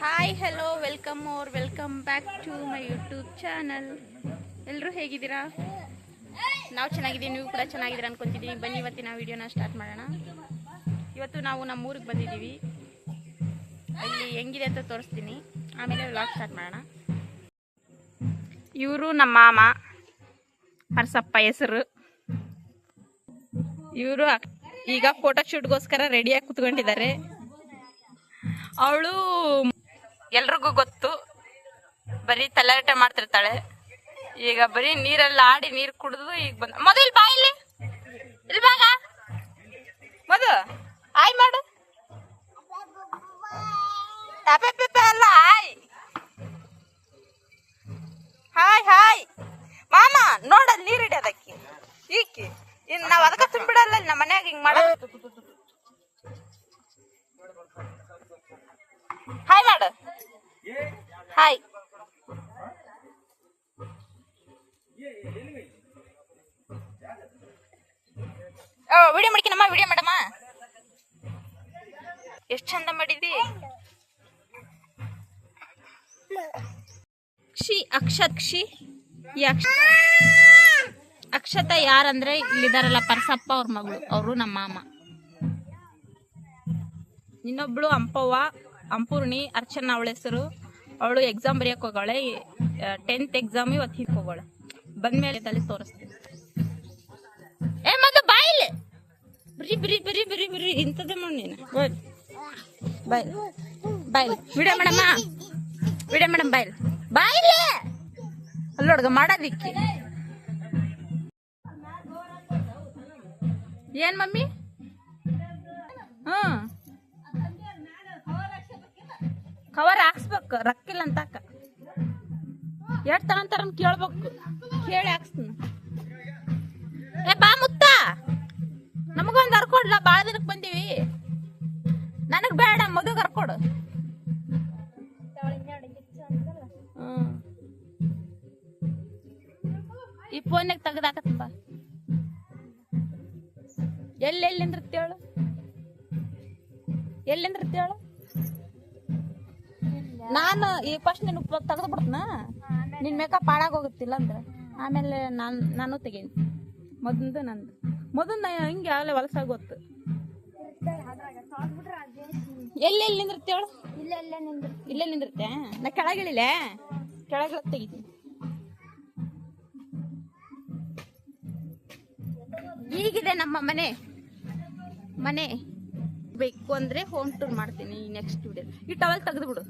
Hi hello welcome or welcome back to my YouTube channel ಎಲ್ಲರೂ ಹೇಗಿದ್ದೀರಾ? ನಾವು ಚೆನ್ನಾಗಿದ್ದೀವಿ, ನೀವು ಕೂಡ ಚೆನ್ನಾಗಿದ್ದೀರಾ ಅನ್ಕೊಂತಿದ್ದೀವಿ ಬನ್ನಿ, ಇವತ್ತಿನ ವಿಡಿಯೋನ ಸ್ಟಾರ್ಟ್ ಮಾಡೋಣ. ಇವತ್ತು ನಾವು ನಮ್ಮ ಊರಿಗೆ ಬಂದಿದ್ದೀವಿ. ಅಲ್ಲಿ ಹೆಂಗಿದೆ ಅಂತ ತೋರಿಸ್ತೀನಿ. ಆಮೇಲೆ ವ್ಲಾಗ್ ಸ್ಟಾರ್ಟ್ ಮಾಡೋಣ. ಇವರು ನಮ್ಮ ಮಾಮ ಹರ್ಸಪ್ಪ ಹೆಸರು. ಇವರು ಈಗ ಫೋಟೋ ಶೂಟ್ಗೋಸ್ಕರ ರೆಡಿಯಾಗಿ ಕುತ್ಕೊಂಡಿದ್ದಾರೆ. ಅವಳು ಎಲ್ರಿಗೂ ಗೊತ್ತು. ಬರೀ ತಲೆರಟೆ ಮಾಡ್ತಿರ್ತಾಳೆ. ಈಗ ಬರೀ ನೀರೆಲ್ಲ ಆಡಿ ನೀರು ಕುಡಿದು ಈಗ ಬಂದ ಮದು ಇಲ್ಲಿ ಬಾ ಇಲ್ಲಿ. ಇಲ್ಲಿ ಮದು ಆಯ್ ಮಾಡು. ಹಾಯ್ ಮಾಡು ಹಾಯ್ ವಿಡಿಯೋ ಮಾಡ್ಕಿನಮ್ಮ ವಿಡಿಯೋ ಮಾಡಮ್ಮ. ಎಷ್ಟು ಚಂದ ಮಾಡಿದಿ? ಕ್ಷಿ ಅಕ್ಷಕ್ಷಿ ಈ ಅಕ್ಷ ಅಕ್ಷತ ಯಾರಂದ್ರೆ ಇಲ್ಲಿದಾರಲ್ಲ, ಪರ್ಸಪ್ಪ ಅವ್ರ ಮಗಳು. ಅವರು ನಮ್ಮ ಮಾಮ. ಇನ್ನೊಬ್ಳು ಅಂಪವ್ವ. ಅಂಪೂರ್ಣಿ, ಅರ್ಚನಾ ಅವಳ ಹೆಸರು. ಅವಳು ಎಕ್ಸಾಮ್ ಬರೆಯಕ್ಕೆ ಹೋಗೋಳೆ ಟೆಂತ್ ಎಕ್ಸಾಮ್ ಇವತ್ತು ಹಿಂಗೆ ಹೋಗೋಳೆ ಬಂದ್ಮೇಲೆ ತಲೆ ತೋರಿಸ್ತೀನಿ. ಏ ಮಗ ಬಾಯಿಲ್. ಬರಿ ಬರಿ ಬರಿ ಬರಿ ಬರಿ, ಇಂಥದ್ದೇ ಮಾಡಿ ನೀನು. ಬಾಯ್ ಬಾಯ್ ವಿಡಿಯೋ ಮೇಡಮ್ಮ. ವಿಡಿಯೋ ಮೇಡಮ್ ಬಾಯ್ ಬಾಯಿಲ್. ಅಲ್ಲಿ ನೋಡ್ಗ ಮಾಡೋದಿಕ್ಕಿ. ಏನ್ ಮಮ್ಮಿ? ಹ್ಮ್. ಕವರ್ ಹಾಕ್ಸ್ಬೇಕು. ರಕ್ಕಿಲ್ಲ ಅಂತ ಎಷ್ಟು ತಗೊಂತಾರ ಕೇಳ್ಬೇಕು. ಕೇಳಿ ಹಾಕ್ಸ್ತೀನಿ. ಏ, ಬಾ ಮುತ್ತ. ನಮಗೊಂದು ಹರ್ಕೊಡ್ಲ? ಭಾಳ ದಿನಕ್ಕೆ ಬಂದೀವಿ. ನನಗ್ ಬೇಡ ಮದುವೆ ಹರ್ಕೊಡು. ಈ ಫೋನ್ಯಾಗ ತೆಗ್ದಾಕತ್ ಬಾ. ಎಲ್ಲೆಲ್ಲಿಂದ್ರತ್ತೇಳು ಎಲ್ಲಿಂದ್ರತ್ತೇಳು ನಾನು ಈ ಫಸ್ಟ್ ನಿನ್ ತೆಗೆದು ಬಿಡ್ತನ? ನಿನ್ ಮೇಕಪ್ ಪಾಡಾಗ ಹೋಗುತ್ತಿಲ್ಲ ಅಂದ್ರೆ? ಆಮೇಲೆ ನಾನು ನಾನು ತೆಗೀನಿ. ಮೊದಲು ನಂದು. ಮೊದಲು ನಾ ಹಿಂಗೆ ಆಗಲೇ ವಲಸಾಗಿ ಗೊತ್ತು. ಎಲ್ಲೆಲ್ಲಿ ನಿಂದಿರ್ತೇಳು ಇಲ್ಲೇ ನಿಂದಿರ್ತೆ ನಾ ಕೆಳಗಿಳಿಲೆ? ಕೆಳಗಿಳ ತೆಗಿತೀನಿ. ಈಗಿದೆ ನಮ್ಮ ಮನೆ. ಮನೆ. ಬೇಕು ಅಂದ್ರೆ ಹೋಮ್ ಟೂರ್ ಮಾಡ್ತೀನಿ ನೆಕ್ಸ್ಟ್ ವಿಡಿಯೋ ಈ ಟವಲ್ ತೆಗೆದು ಬಿಡು.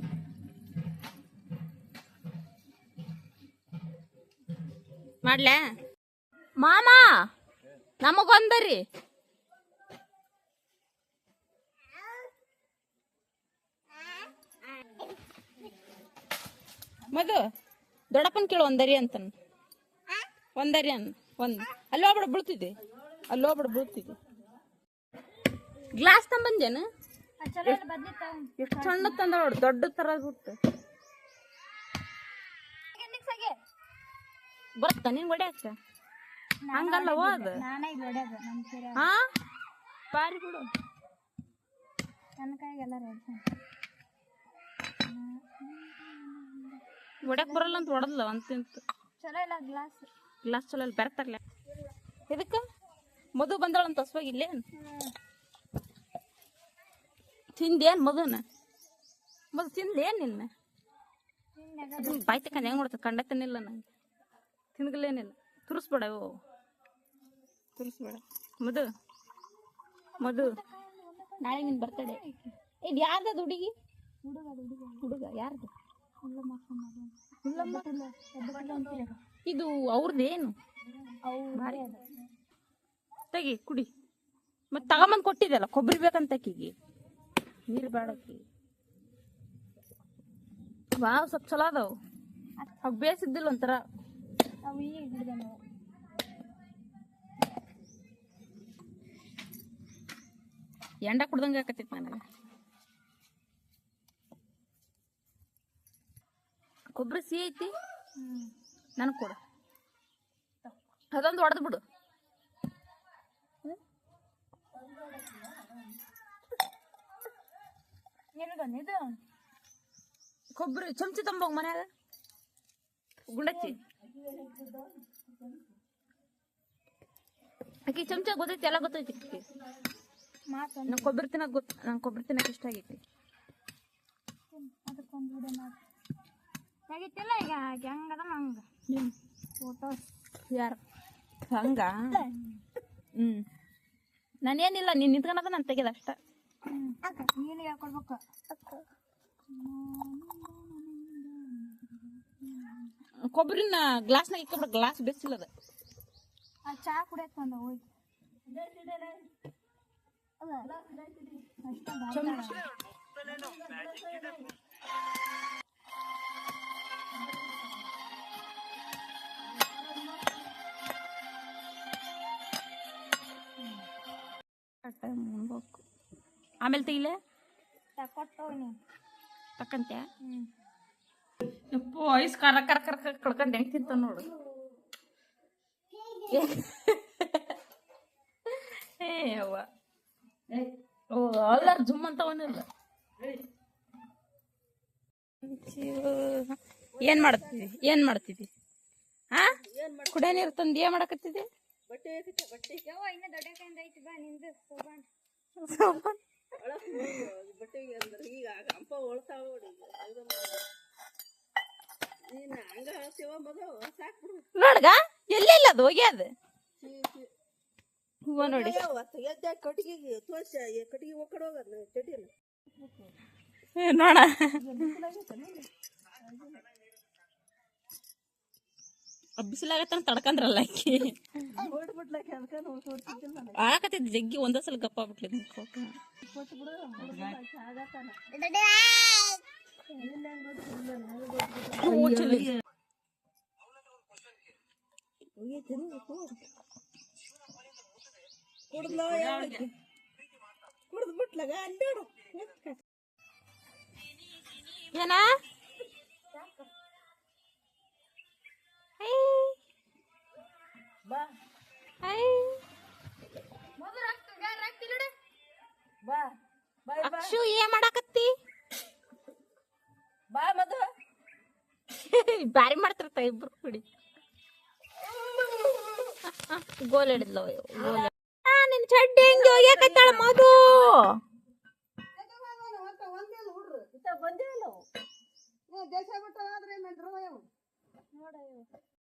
ಮಾಡ್ಲಾ? ಮಾಮ ನಮಗೊಂದರಿ. ಮದು ದೊಡ್ಡಪ್ಪನ ಕೇಳು ಒಂದರಿ ಅಂತನ್. ಒಂದರಿ ಅನ್ ಒಂದ್. ಅಲ್ಲಿ ಹೋಗ್ಬಿಡ ಬೀಳ್ತಿದ್ದೆ. ಅಲ್ಲಿ ಹೋಗ್ಬಿಡ ಬೀಳ್ತಿದ್ದೆ. ಗ್ಲಾಸ್ ತಂಬಂದೇನು? ಎಷ್ಟು ಸಣ್ಣ ತಂದ ನೋಡು ದೊಡ್ಡ ತರ ಬಿಟ್ಟು. ಬರ್ತ ನಿನ್ ಹೊಡ್ಯಾಕ ಹಂಗಲ್ಲ ಹೋದ ನಾನೇ ಇಲ್ಲಿ ಹೊಡ್ಯೋದು ನಮ್ಮ ಸೀರೆ ಹಾ ಪಾರಿ ಬಿಡು. ನನ್ನ ರೆಡಿ ಹೊಡ್ಯಾಕ್ ಬರಲ್ಲ ಅಂತ ಹೊಡದ್ಲ ಅಂತಿಂತ ಚಲೋ ಇಲ್ಲ ಗ್ಲಾಸ್ ಗ್ಲಾಸ್ ಚಲೋ ಇಲ್ಲ ಬೆರ್ತಾರ್ಲೆ ಇದಕ್ಕ ಮಧು ಬಂದಳಂತ ಹಸ್ವಾಗಿ ಇಲ್ಲೇ ತಿಂದೇನ್ ಮಧುನ? ಮಧು ತಿಂದ್ಲೇನ್ ನಿನ್ನ? ಬಾಯ್ತಕ್ಕ ಹೆಂಗ್ ನೋಡ್ತ ಕಂಡತನಿಲ್ಲ ನಂಗೆ. ತಿನ್ಗಲೇನಿಲ್ಲ ತುರಿಸ್ಬೇಡ ಓ ತುರಿಸ್ಬೇಡ. ಮದು ಮದು ನಾಳೆ ನಿನ್ ಬರ್ತಡೆ ಇದು ಯಾರ್ದದು ಹುಡುಗಿ? ಹುಡುಗ ಹುಡುಗ ಯಾರ್ದು ಇದು ಅವ್ರದ್ದೇನು ಏನು? ಭಾರಿ. ಅದ ತೆಗಿ ಕುಡಿ. ಮತ್ತೆ ತಗೊಂಬಂದ್ ಕೊಟ್ಟಿದ್ದಲ್ಲ ಕೊಬ್ಬರಿ ಬೇಕಂತ ಅಕ್ಕಿಗೆ ನೀರು ಬೇಡಕ್ಕಿ ಬಾ ಸ್ವಲ್ಪ ಚಲೋ ಅದಾವು. ಅವ್ ಬೇಸಿದ್ದಿಲ್ಲ ಒಂಥರ. ಅವು ಈಗ ನಾವು ಎಂಡ ಕುಡ್ದಂಗೆ ಆಕತಿತ್ತು ನನಗೆ ಕೊಬ್ಬರಿ ಸಿಹಿ ಐತಿ? ನನಗೆ ಕೊಡು. ಅದೊಂದು ಹೊಡೆದು ಬಿಡು. ಇದು? ಕೊಬ್ಬರಿ ಚಮಚ ತಂಬೋಗ್ ಮನ್ಯಾಗ. ಗುಂಡಚ್ಚಿ ಆಕಿ ಚಮಚ ಗೊತ್ತೈತಿ ಎಲ್ಲ ಗೊತ್ತೈತಿ ನಂಗೆ ಕೊಬ್ಬರಿ ತಿನ್ನಕ್ ಗೊತ್ತ ನಂಗೆ ಕೊಬ್ಬರಿ ತಿನ್ನಕ್ ಇಷ್ಟ ಆಗೈತಿ. ಅದಕ್ಕೊಂದು ವಿಡಿಯೋ ಮಾಡಿ ತೆಗಿತಿಲ್ಲ ಈಗ ಹೆಂಗದ ಹಂಗ ಫೋಟೋ ಯಾರು? ಹಂಗ? ಹ್ಮ್. ನಾನೇನಿಲ್ಲ ನೀನ್ ನಿಂತ್ಕೊಳಕ ನಾನು ತೆಗೆದ ಅಷ್ಟ. ನೀನು ಹೇಳ್ಕೊಡ್ಬೇಕು. ಕೊಬ್ಬರಿನ ಗ್ಲಾಸ್ನಾಗ ಇಕ್ಕಬಿಡ ಗ್ಲಾಸ್ ಬೆಸಿಲ್ಲದ ಆ ಚಾ ಕುಡಿಯಕ್ ಬಂದ ಹೋಗಿ. ಆಮೇಲೆ ತೆಗಿಲೆ? ತಕೊಟ್ಟು ತಕ್ಕಂತೆ ತಕ್ಕಂತ್ಯಾ? ಹ್ಞೂ ಯಪ್ಪೋ ಐಸ್ ಕರ ಕರ ಕರ ಕರ ಕಡ್ಕೊಂಡ್ ಹೆಂಗ್ ತಿಂತ ನೋಡು. ಏ ಅವ್ವ. ಓ ಅಲ್ಲಾರ ಜುಮ್ ಅಂತ ಅವನಿಲ್ಲ ಏನ್ ಮಾಡ್ತಿದ್ದಿ? ಏನ್ ಮಾಡ್ತಿದ್ದಿ? ಹಾ? ಕುಡಿಯ ನೀರು ತಂದು ಏನ್ ಈಗ ಯವ್ವ ಇನ್ನ ದೊಡ್ಡ ನೋಡ್ಗ ಎಲ್ಲೆಲ್ಲ ಅದು ಒಗ್ಯಾದ ಹೂವ ನೋಡಿ. ಏ, ನೋಡ. ಬಿಸಿಲಾಗತ್ತನ ತಡ್ಕಂದ್ರಲ್ಲ ಆಕಿ. ಆಕತ್ತಿದ್ ಜಗ್ಗಿ ಒಂದೇ ಸಲ ಗಪ್ಪ ಬಿಟ್ಲಿ ಏನ ಅಕ್ಷು ಏನ್ ಮಾಡಾಕತ್ತಿ ಇಬ್ರು ಕುಡಿ. ಗೋಲ್ ಹಿಡಿದ್ಲ ಗೋಲ್ ನಿನ್ ಚಡ್ಡಿ ಹೆಂಗ್ ಹೋಗ್ಯಾಕತ್ತಾಳ ಮಧು ಬಂದೇ